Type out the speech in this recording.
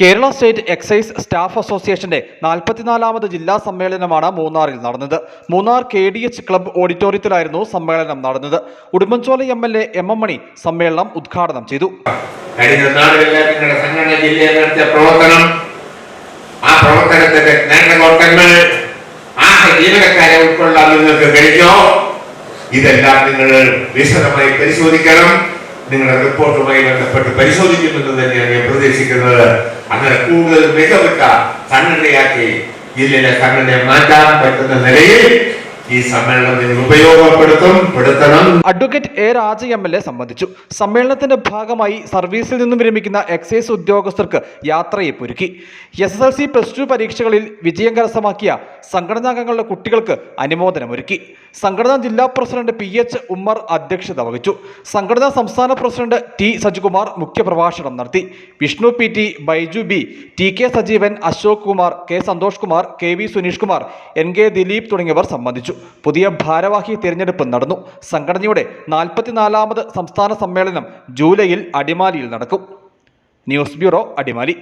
Kerala state excise staff അസോസിയേഷന്റെ നാൽപ്പത്തിനാലാമത് ജില്ലാ സമ്മേളനമാണ് മൂന്നാറിൽ നടന്നത്. Munnar K D H club ഓഡിറ്റോറിയത്തിലായിരുന്നു സമ്മേളനം നടന്നത്. Udumbanchola M L A M M Mani സമ്മേളനം ഉദ്ഘാടനം ചെയ്തു. ആ നിങ്ങൾക്ക് ഇതെല്ലാം നിങ്ങൾ വിശദമായി പരിശോധിക്കണം. നിങ്ങളുടെ റിപ്പോർട്ടുമായി ബന്ധപ്പെട്ട് പരിശോധിക്കുമെന്ന് തന്നെയാണ് ഞാൻ പ്രതീക്ഷിക്കുന്നത്. അങ്ങനെ കൂടുതൽ മികവിട്ട സംഘടനയാക്കി ജില്ലയിലെ സംഘടനയെ മാറ്റാൻ പറ്റുന്ന നിലയിൽ ഈ സമ്മേളനം നിങ്ങൾ ഉപയോഗപ്പെടുത്തും advocate A Raja M L A സംബന്ധിച്ചു. സമ്മേളനത്തിന്റെ ഭാഗമായി സർവീസിൽ നിന്നും വിരമിക്കുന്ന എക്സൈസ് ഉദ്യോഗസ്ഥർക്ക് യാത്രയെ ഒരുക്കി. S S L C plus two പരീക്ഷകളിൽ വിജയം കരസ്ഥമാക്കിയ സംഘടനാംഗങ്ങളുടെ കുട്ടികൾക്ക് അനുമോദനമൊരുക്കി. സംഘടനാ ജില്ലാ പ്രസിഡന്റ് പി എച്ച് ഉമ്മർ അധ്യക്ഷത വഹിച്ചു. സംഘടനാ സംസ്ഥാന പ്രസിഡന്റ് ടി സജികുമാർ മുഖ്യപ്രഭാഷണം നടത്തി. Vishnu P T Baiju B T K Sajeevan Ashok Kumar K Santhosh Kumar K V Suneesh Kumar N K Dileep തുടങ്ങിയവർ സംബന്ധിച്ചു. പുതിയ ഭാരവാഹി തിരഞ്ഞെടുപ്പ് നടന്നു. സംഘടനയുടെ നാൽപ്പത്തിനാലാമത് സംസ്ഥാന സമ്മേളനം ജൂലൈയിൽ അടിമാലിയിൽ നടക്കും. News bureau Adimali.